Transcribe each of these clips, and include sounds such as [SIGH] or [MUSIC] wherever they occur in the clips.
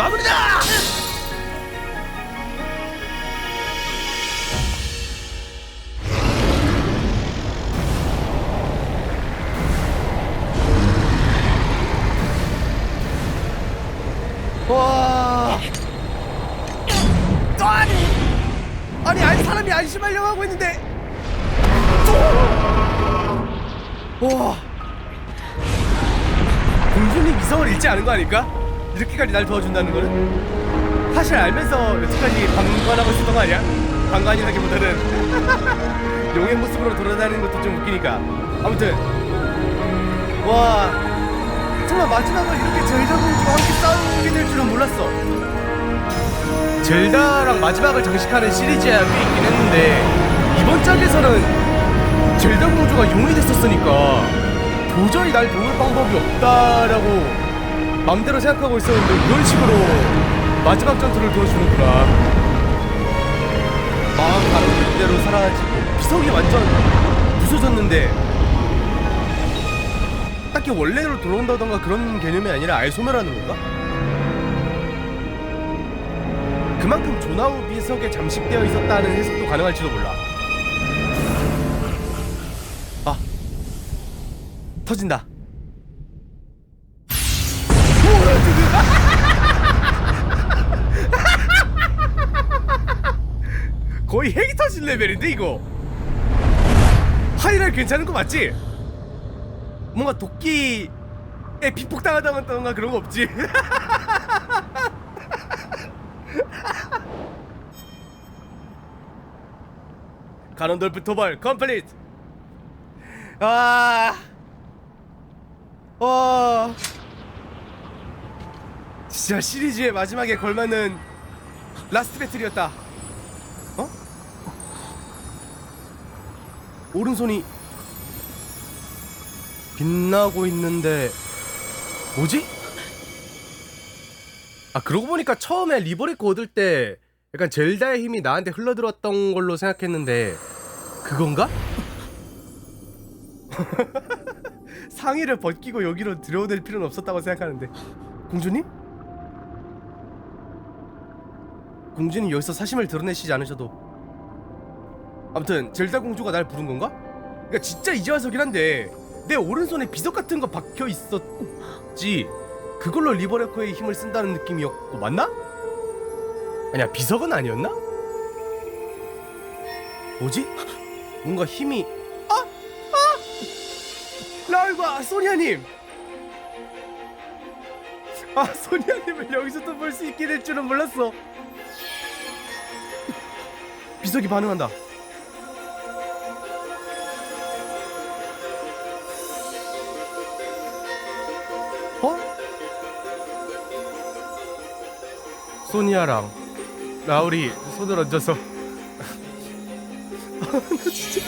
마무리다! 와. 아니, 아니, 아니 사람이 안심하려고 하고 있는데. 와. 공주님 이성을 잃지 않은 거 아닐까? 이렇게까지 날 도와준다는 거는 사실 알면서 여태까지 방관하고 있었던 거 아니야? 방관이라기보다는 [LAUGHS] 용의 모습으로 돌아다니는 것도 좀 웃기니까 아무튼 와 정말 마지막을 이렇게 젤다 공주와 함께 싸우게 될 줄은 몰랐어 젤다랑 마지막을 장식하는 시리즈야 꽤 있긴 했는데 이번 짝에서는 젤다 공주가 용이 됐었으니까 도저히 날 도울 방법이 없다라고 맘대로 생각하고 있었는데 이런 식으로 마지막 전투를 도와주는구나. 마음 가는 그대로 사라지고 비석이 완전 부서졌는데 딱히 원래로 돌아온다던가 그런 개념이 아니라 아예 소멸하는 건가? 그만큼 조나우 비석에 잠식되어 있었다는 해석도 가능할지도 몰라. 아 터진다 거의 핵이 터진 레벨인데 이거 하이랄 괜찮은 거 맞지? 뭔가 도끼에 비폭당하다던가 그런 거 없지? [LAUGHS] 가논돌프 토벌 컴플리트 아... 와... 진짜 시리즈의 마지막에 걸맞는 라스트 배틀이었다 오른손이 빛나고 있는데 뭐지? 아 그러고 보니까 처음에 리버리코 얻을 때 약간 젤다의 힘이 나한테 흘러들었던 걸로 생각했는데 그건가? [LAUGHS] 상의를 벗기고 여기로 들여오될 필요는 없었다고 생각하는데 공주님? 공주님 여기서 사심을 드러내시지 않으셔도 아무튼 젤다 공주가 날 부른 건가? 그러니까 진짜 이제 와서긴 한데 내 오른손에 비석 같은 거 박혀 있었지 그걸로 리버레코의 힘을 쓴다는 느낌이었고 맞나? 아니야 비석은 아니었나? 뭐지? 뭔가 힘이 아! 아! 라울과 소니아님 아 소니아님을 여기서 또 볼 수 있게 될 줄은 몰랐어 비석이 반응한다 소니아랑 라울이 손을 얹어서. 나 진짜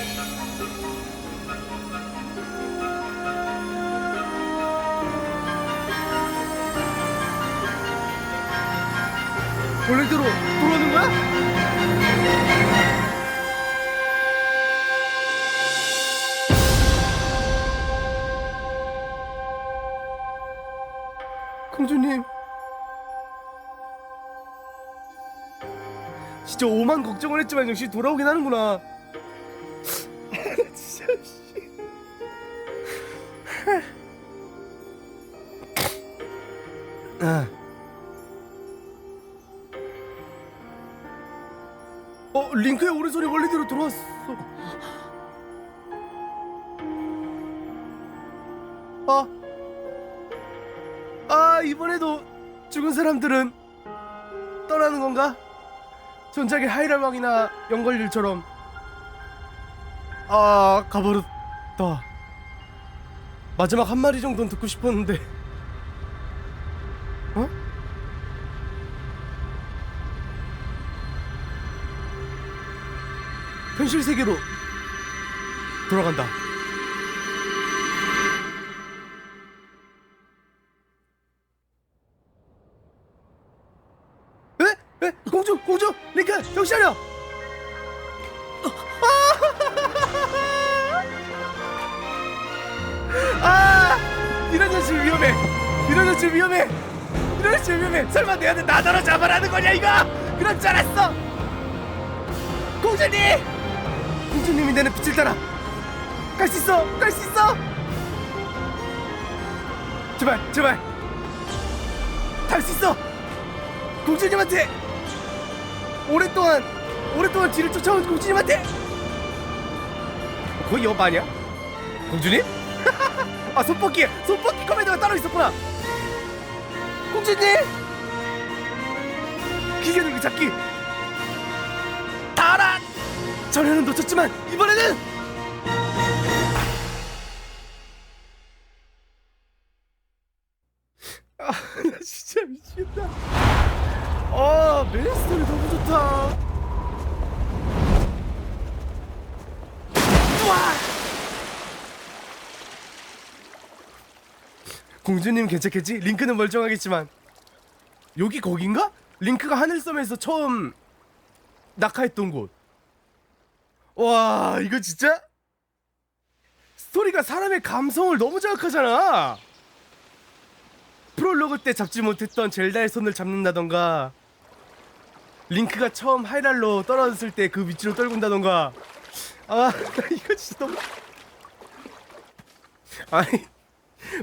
원래대로 오만 걱정을 했지만 역시 돌아오긴 하는구나 [LAUGHS] 진짜 씨. 아. 어 링크의 오른손이 원래대로 돌아왔어 아 아 이번에도 죽은 사람들은 떠나는 건가? 전작의 하이랄 왕이나 영걸률처럼. 아 가버렸다. 마지막 한 마리 정도는 듣고 싶었는데. 어? 현실 세계로 돌아간다 차려! 아! 이런 연출 위험해! 이런 연출 위험해! 이럴 줄 위험해. 설마 내한테 나더러 잡아라는 거냐 이거? 그럴 줄 알았어. 공주님! 공주님이 내는 빛을 따라. 갈 수 있어. 갈 수 있어. 제발 제발. 갈 수 있어. 공주님한테 오랫동안 오랫동안 뒤를 쫓아온 공주님한테? 거의 여바 아니야? 공주님? [LAUGHS] 아 손뽑기 손뽑기 커맨드가 따로 있었구나. 공주님! 기계를 잡기. 달아 전에는 놓쳤지만 이번에는 [LAUGHS] 아 나 진짜 미치겠다 아 메인스토리 너무 좋다 우와 공주님 괜찮겠지? 링크는 멀쩡하겠지만 여기 거긴가? 링크가 하늘섬에서 처음 낙하했던 곳. 와 이거 진짜 스토리가 사람의 감성을 너무 자극하잖아. 프롤로그 때 잡지 못했던 젤다의 손을 잡는다던가 링크가 처음 하이랄로 떨어졌을 때 그 위치로 떨군다던가. 아 [LAUGHS] 이거 진짜 너무 아니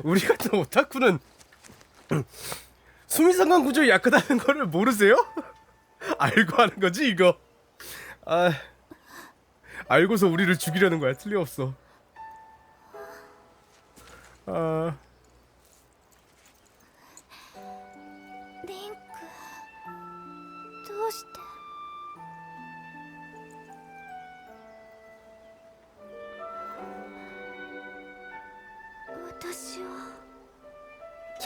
우리 같은 오타쿠는 [CLEARS THROAT] 수미상관 구조에 약하다는 거를 모르세요? [LAUGHS] 알고 하는 거지 이거? 아 알고서 우리를 죽이려는 거야. 틀림없어. 아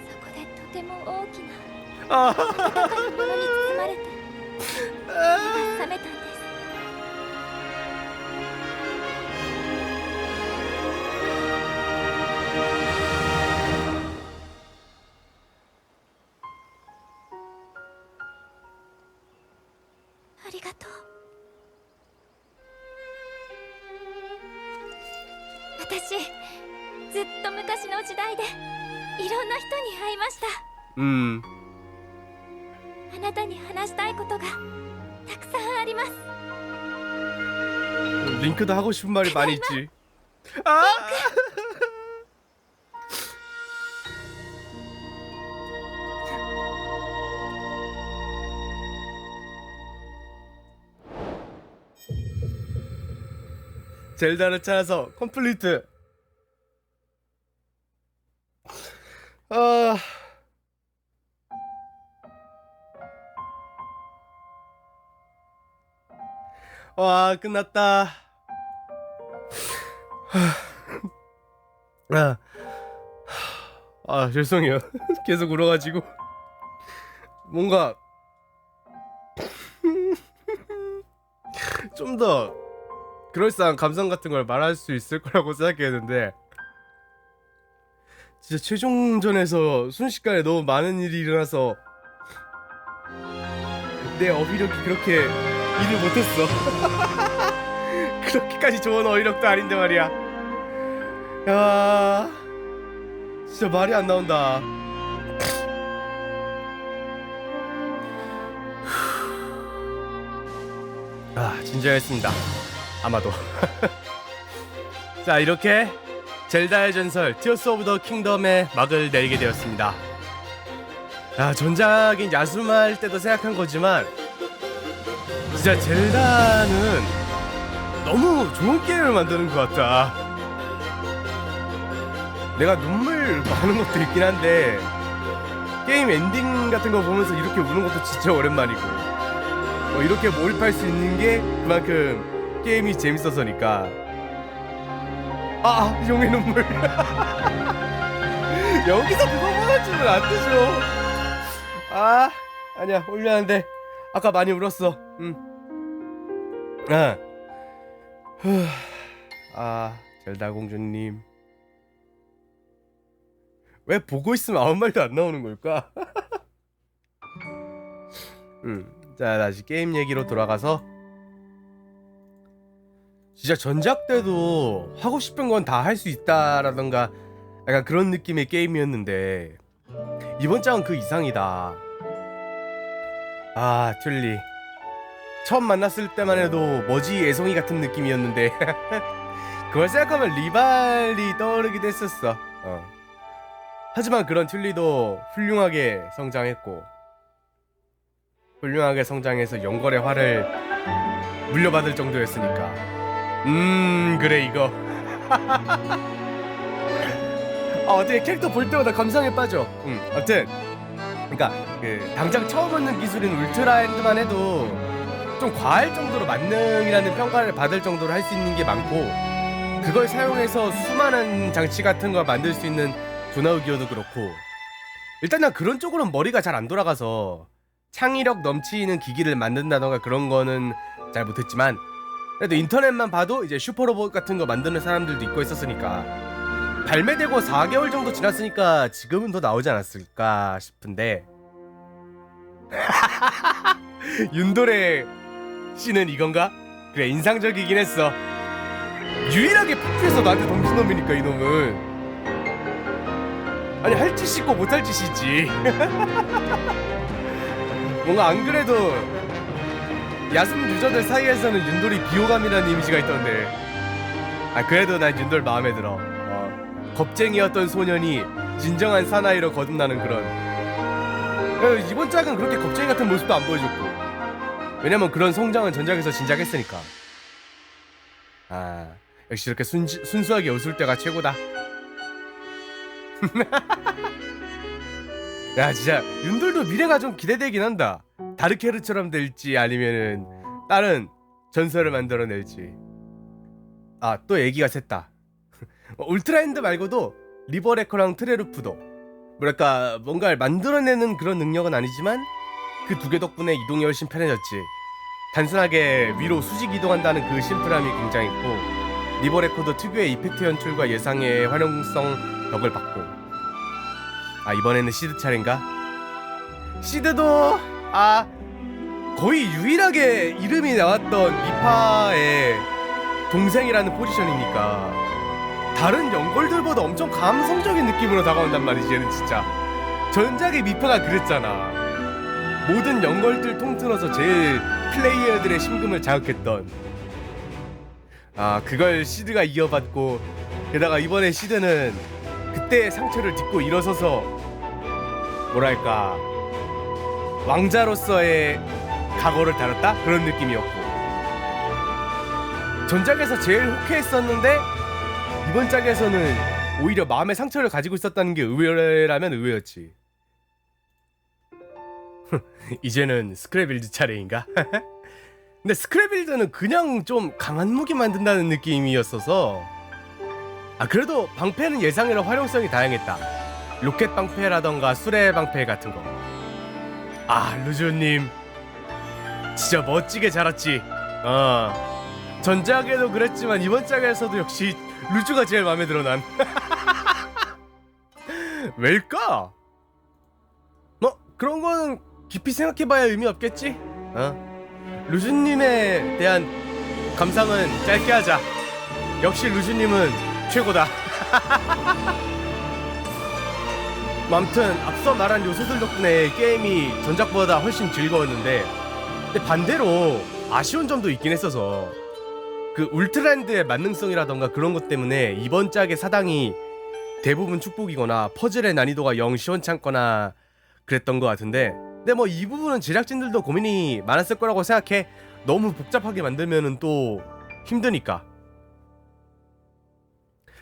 ああ覚めたんですありがとう。私ずっと昔の時代でいろんな人に会いましたう。んあなたに話したいことがたくさんあります 링크도 하고 싶은 말이 많이 있지. 아. 젤다를 찾아서 컴플리트. 와 끝났다. 아, 아 죄송해요. [LAUGHS] 계속 울어가지고. 뭔가. [LAUGHS] 좀 더 그럴싸한 감성 같은 걸 말할 수 있을 거라고 생각했는데. 진짜 최종전에서 순식간에 너무 많은 일이 일어나서 내 어휘력이 그렇게 일을 못했어. [LAUGHS] 그렇게까지 좋은 어휘력도 아닌데 말이야. 야, 진짜 말이 안 나온다. [SIGHS] 아, 진정했습니다. 아마도. [LAUGHS] 자, 이렇게 젤다의 전설 티어스 오브 더 킹덤의 막을 내리게 되었습니다. 아 전작인 야수마할 때도 생각한 거지만 진짜 젤다는 너무 좋은 게임을 만드는 것 같다. 내가 눈물 많은 것도 있긴 한데 게임 엔딩 같은 거 보면서 이렇게 우는 것도 진짜 오랜만이고 뭐 이렇게 몰입할 수 있는 게 그만큼 게임이 재밌어서니까. 아, 아 용의 눈물. [LAUGHS] 여기서 그거 보여주면 안 되죠. 아 아니야 올려는데 아까 많이 울었어 음. 아. 후. 아 젤다 공주님 왜 보고 있으면 아무 말도 안 나오는 걸까? [LAUGHS] 음, 자 다시 게임 얘기로 돌아가서 진짜 전작 때도 하고 싶은 건 다 할 수 있다라던가 약간 그런 느낌의 게임이었는데 이번 장은 그 이상이다. 아 튤리. 처음 만났을 때만 해도 머지 애송이 같은 느낌이었는데. [LAUGHS] 그걸 생각하면 리발이 떠오르기도 했었어. 어. 하지만 그런 튤리도 훌륭하게 성장했고 훌륭하게 성장해서 영걸의 활을 물려받을 정도였으니까. 음 그래 이거. [LAUGHS] 아 어떻게 캐릭터 볼 때마다 감상에 빠져. 음 아무튼 그러니까 그 당장 처음 얻는 기술인 울트라 핸드만 해도 좀 과할 정도로 만능이라는 평가를 받을 정도로 할 수 있는 게 많고 그걸 사용해서 수많은 장치 같은 거 만들 수 있는 도나우 기어도 그렇고 일단 난 그런 쪽으로는 머리가 잘 안 돌아가서 창의력 넘치는 기기를 만든다던가 그런 거는 잘 못했지만 그래도 인터넷만 봐도 이제 슈퍼로봇 같은 거 만드는 사람들도 있고 있었으니까 발매되고 4개월 정도 지났으니까 지금은 더 나오지 않았을까 싶은데. [LAUGHS] 윤도래 씨는 이건가? 그래 인상적이긴 했어. 유일하게 푸프에서 나한테 덤진놈이니까 이놈은. 아니 할 짓이 있고 못 할 짓이 있지. [LAUGHS] 뭔가 안 그래도 야숨 유저들 사이에서는 윤돌이 비호감이라는 이미지가 있던데. 아 그래도 난 윤돌 마음에 들어 어, 겁쟁이였던 소년이 진정한 사나이로 거듭나는 그런. 어, 이번 짝은 그렇게 겁쟁이 같은 모습도 안 보여줬고. 왜냐면 그런 성장은 전작에서 진작 했으니까. 아 역시 이렇게 순, 순수하게 웃을 때가 최고다. [LAUGHS] 야 진짜 윤돌도 미래가 좀 기대되긴 한다. 다르케르처럼 될지 아니면은 다른 전설을 만들어낼지. 아또 얘기가 샜다. 어, 울트라핸드 말고도 리버레커랑 트레루프도 뭐랄까 뭔가를 만들어내는 그런 능력은 아니지만 그 두 개 덕분에 이동이 훨씬 편해졌지. 단순하게 위로 수직 이동한다는 그 심플함이 굉장했고 리버레코도 특유의 이펙트 연출과 예상의 활용성 덕을 받고. 아 이번에는 시드 차례인가? 시드도 아 거의 유일하게 이름이 나왔던 미파의 동생이라는 포지션이니까 다른 연골들보다 엄청 감성적인 느낌으로 다가온단 말이지 얘는 진짜. 전작의 미파가 그랬잖아. 모든 연골들 통틀어서 제일 플레이어들의 심금을 자극했던. 아 그걸 시드가 이어받고 게다가 이번에 시드는 그때의 상처를 딛고 일어서서 뭐랄까 왕자로서의 각오를 다뤘다? 그런 느낌이었고. 전작에서 제일 호쾌했었는데 이번 작에서는 오히려 마음의 상처를 가지고 있었다는 게 의외라면 의외였지. [LAUGHS] 이제는 스크래빌드 차례인가? [LAUGHS] 근데 스크래빌드는 그냥 좀 강한 무기 만든다는 느낌이었어서. 아 그래도 방패는 예상외로 활용성이 다양했다. 로켓 방패라던가 수레 방패 같은 거 아 루즈님. 진짜 멋지게 자랐지. 어 전작에도 그랬지만 이번 작에서도 역시 루즈가 제일 마음에 들어 난. [LAUGHS] 왜일까? 뭐 그런 거는 깊이 생각해봐야 의미 없겠지? 어? 루즈님에 대한 감상은 짧게 하자. 역시 루즈님은 최고다. [LAUGHS] 뭐 아무튼 앞서 말한 요소들 덕분에 게임이 전작보다 훨씬 즐거웠는데 근데 반대로 아쉬운 점도 있긴 했어서 그 울트라랜드의 만능성이라던가 그런 것 때문에 이번 짝의 사당이 대부분 축복이거나 퍼즐의 난이도가 영 시원찮거나 그랬던 것 같은데 근데 뭐 이 부분은 제작진들도 고민이 많았을 거라고 생각해. 너무 복잡하게 만들면은 또 힘드니까.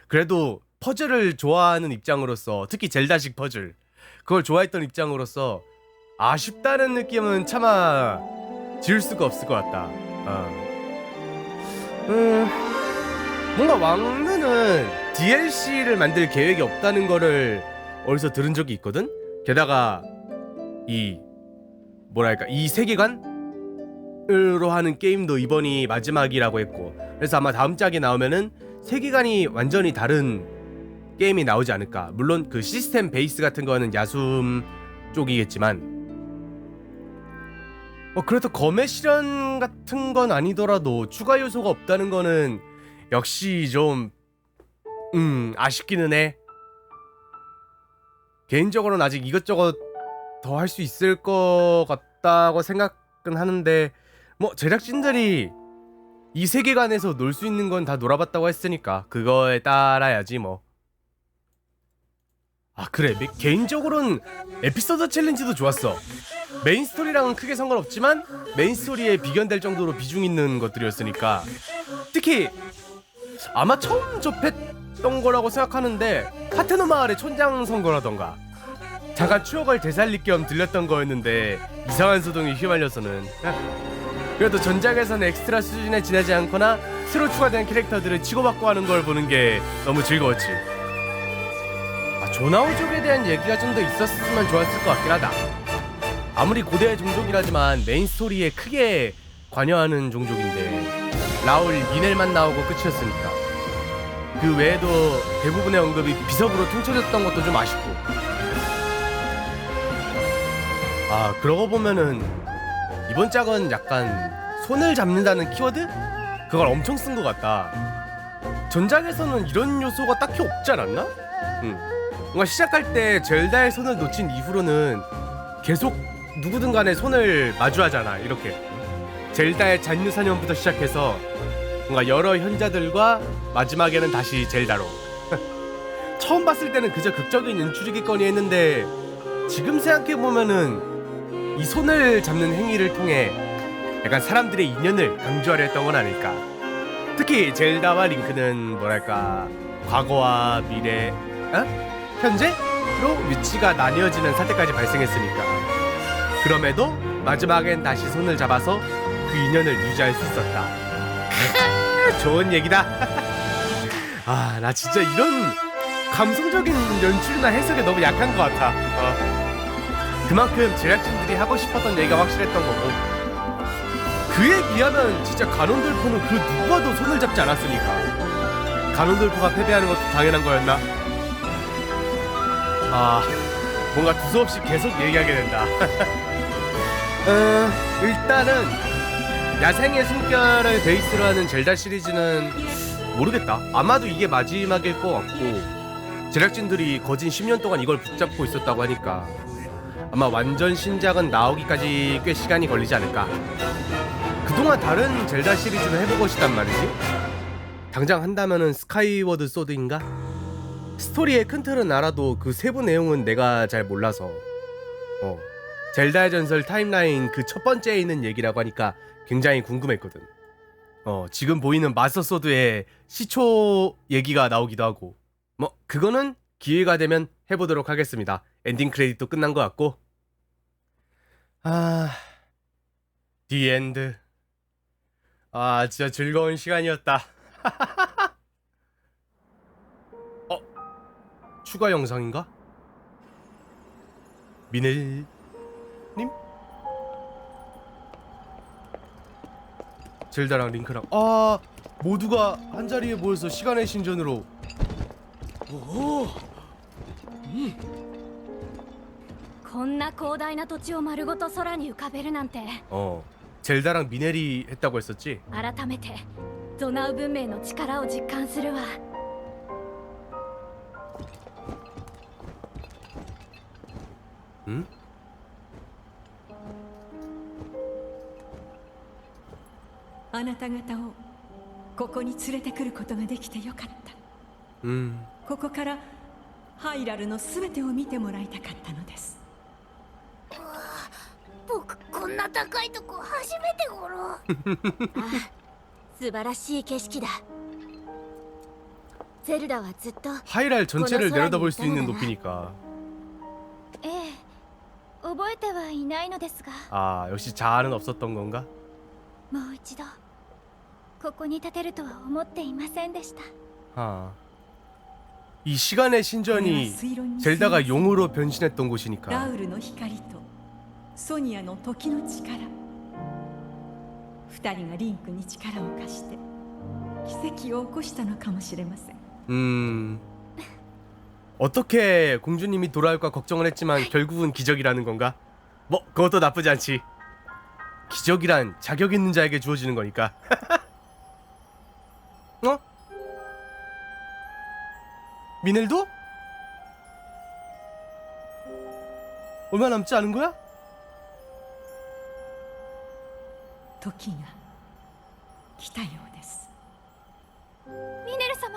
그래도 퍼즐을 좋아하는 입장으로서 특히 젤다식 퍼즐 그걸 좋아했던 입장으로서 아쉽다는 느낌은 차마 지울 수가 없을 것 같다. 어. 음, 뭔가 왕르는 DLC를 만들 계획이 없다는 거를 어디서 들은 적이 있거든. 게다가 이 뭐랄까 이 세계관으로 하는 게임도 이번이 마지막이라고 했고, 그래서 아마 다음 짝이 나오면은 세계관이 완전히 다른 게임이 나오지 않을까. 물론 그 시스템 베이스 같은 거는 야숨 쪽이겠지만. 어 그래도 검의 실현 같은 건 아니더라도 추가 요소가 없다는 거는 역시 좀 음, 아쉽기는 해. 개인적으로는 아직 이것저것 더 할 수 있을 것 같다고 생각은 하는데 뭐 제작진들이 이 세계관에서 놀 수 있는 건 다 놀아봤다고 했으니까 그거에 따라야지 뭐. 아 그래. 매- 개인적으로는 에피소드 챌린지도 좋았어. 메인 스토리랑은 크게 상관없지만 메인 스토리에 비견될 정도로 비중 있는 것들이었으니까. 특히 아마 처음 접했던 거라고 생각하는데 카테노 마을의 촌장 선거라던가. 잠깐 추억을 되살릴 겸 들렸던 거였는데 이상한 소동에 휘말려서는. 그래도 전작에서는 엑스트라 수준에 지나지 않거나 새로 추가된 캐릭터들을 치고받고 하는 걸 보는 게 너무 즐거웠지. 아, 조나우족에 대한 얘기가 좀 더 있었으면 좋았을 것 같긴 하다 아무리 고대의 종족이라지만 메인 스토리에 크게 관여하는 종족인데 라울 미넬만 나오고 끝이었으니까 그 외에도 대부분의 언급이 비석으로 퉁쳐졌던 것도 좀 아쉽고 아 그러고 보면은 이번 짝은 약간 손을 잡는다는 키워드? 그걸 엄청 쓴 것 같다 전작에서는 이런 요소가 딱히 없지 않았나? 응. 뭔가 시작할 때 젤다의 손을 놓친 이후로는 계속 누구든 간에 손을 마주하잖아 이렇게. 젤다의 잔류사년부터 시작해서 뭔가 여러 현자들과 마지막에는 다시 젤다로. [LAUGHS] 처음 봤을 때는 그저 극적인 연출이겠거니 했는데 지금 생각해보면은 이 손을 잡는 행위를 통해 약간 사람들의 인연을 강조하려 했던 건 아닐까. 특히 젤다와 링크는 뭐랄까 과거와 미래 어? 현재로 위치가 나뉘어지는 사태까지 발생했으니까. 그럼에도 마지막엔 다시 손을 잡아서 그 인연을 유지할 수 있었다. 좋은 얘기다. [LAUGHS] 아 나 진짜 이런 감성적인 연출이나 해석에 너무 약한 것 같아. 어. 그만큼 제작진들이 하고 싶었던 얘기가 확실했던 거고. 그에 비하면 진짜 간원돌포는 그 누구와도 손을 잡지 않았으니까. 간원돌포가 패배하는 것도 당연한 거였나? 아 뭔가 두서없이 계속 얘기하게 된다 [LAUGHS] 어, 일단은 야생의 숨결을 베이스로 하는 젤다 시리즈는 모르겠다 아마도 이게 마지막일 것 같고 제작진들이 거진 10년 동안 이걸 붙잡고 있었다고 하니까 아마 완전 신작은 나오기까지 꽤 시간이 걸리지 않을까. 그동안 다른 젤다 시리즈를 해보고 싶단 말이지. 당장 한다면은 스카이워드 소드인가? 스토리의 큰 틀은 알아도 그 세부 내용은 내가 잘 몰라서. 어. 젤다의 전설 타임라인 그 첫 번째에 있는 얘기라고 하니까 굉장히 궁금했거든. 어, 지금 보이는 마스터 소드의 시초 얘기가 나오기도 하고. 뭐 그거는 기회가 되면 해보도록 하겠습니다. 엔딩 크레딧도 끝난 것 같고. 아, 디 엔드. 아, 진짜 즐거운 시간이었다. [LAUGHS] 추가 영상인가? 미넬 님? 젤다랑 링크랑 아 모두가 한 자리에 모여서 시간의 신전으로 こんな広大な土地を丸ごと空に浮かべるなんて 어 젤다랑 미넬이 했다고 했었지? 改めてゾナウ文明の力を実感するわ 응? あなた方をここに連れてくることができてよかった 음 ここからハイラルの全てを見てもらいたかったのです な高いとこ初めてごろあ素晴らしい景色だゼルダはずっと 하이랄 전체를 그거는 내려다볼 수 사람이 있는 있다잖아. 높이니까 ええ 覚えてはいないのですが 아 역시 자아는 없었던 건가? もう一度ここに立てるとは思っていませんでした 아. 이 시간의 신전이 젤다가 용으로 변신했던 ラ 곳이니까 ウルの光とソニアの時の力二人がリンクに力を貸して奇跡を起こしたのかもしれません 음 어떻게 공주님이 돌아올까 걱정을 했지만 결국은 기적이라는 건가? 뭐 그것도 나쁘지 않지 기적이란 자격 있는 자에게 주어지는 거니까 [LAUGHS] 어? 미넬도? 얼마 남지 않은 거야? 時が来たようですミネル様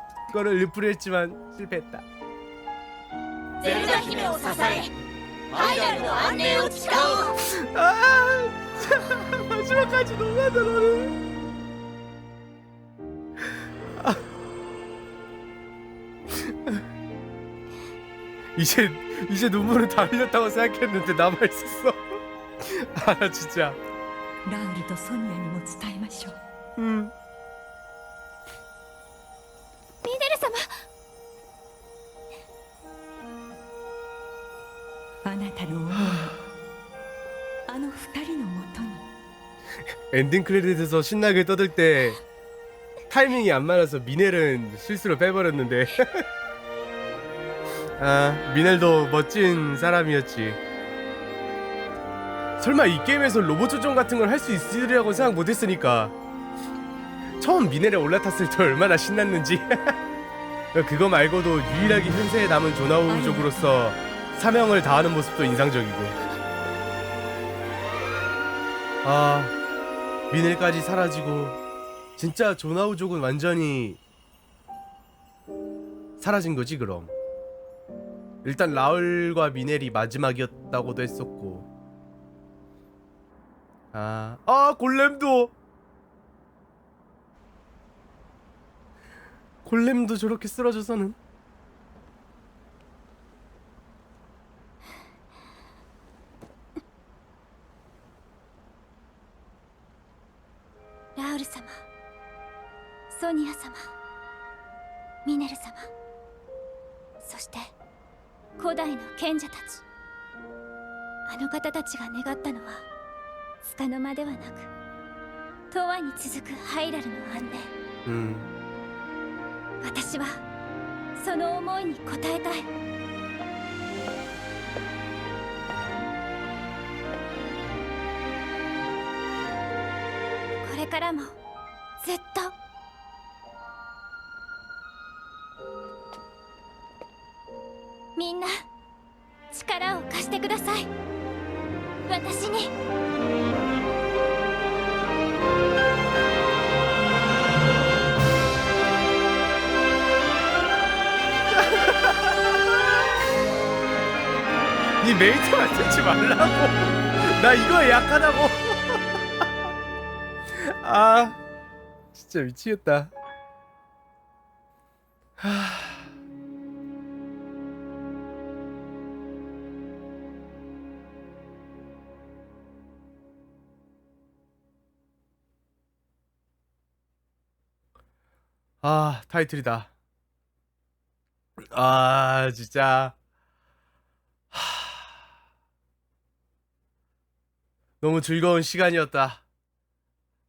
거를 리플했지만 실패했다. ゼルダ姫を支えハイラルの安寧を誓おう 아 마지막까지 너무하다 너는. 아. 이제 이제 눈물은 다 흘렸다고 생각했는데 남아 있었어. 아 나 진짜. ラウルとソニアにも伝えましょう 음. たの思いをあの二人のもとに 엔딩 크레딧에서 신나게 떠들 때 타이밍이 안 맞아서 미넬은 실수로 빼버렸는데 [LAUGHS] 아 미넬도 멋진 사람이었지 설마 이 게임에서 로봇 조종 같은 걸 할 수 있으리라고 생각 못했으니까 처음 미넬에 올라탔을 때 얼마나 신났는지 [LAUGHS] 그거 말고도 유일하게 현세에 남은 조나우족으로서 사명을 다하는 모습도 인상적이고. 아 미넬까지 사라지고 진짜 조나우족은 완전히 사라진 거지 그럼? 일단 라울과 미넬이 마지막이었다고도 했었고. 아, 아 골렘도! 골렘도 저렇게 쓰러져서는 ラウル様ソニア様ミネル様そして古代の賢者たち。あの方たちが願ったのは束の間ではなく永遠に続くハイラルの安寧。음私はその思いに応えたいからもずっとみんな力を貸してください私に니 메이트만 듣지 말라고 나 이거에 약하다고 아 진짜 미치겠다 아 타이틀이다. 아 진짜 너무 즐거운 시간이었다.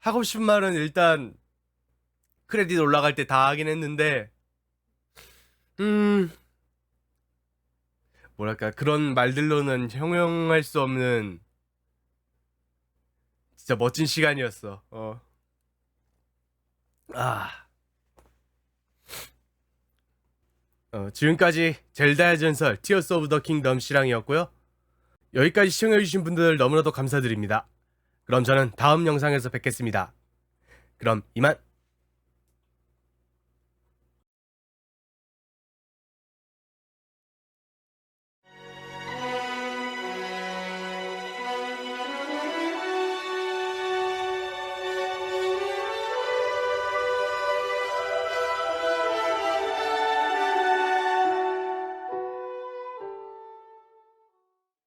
하고 싶은 말은 일단 크레딧 올라갈 때 다 하긴 했는데 음 뭐랄까 그런 말들로는 형용할 수 없는 진짜 멋진 시간이었어 어. 아 어, 지금까지 젤다의 전설 티어스 오브 더 킹덤 시랑이었고요. 여기까지 시청해주신 분들 너무나도 감사드립니다. 그럼 저는 다음 영상에서 뵙겠습니다. 그럼 이만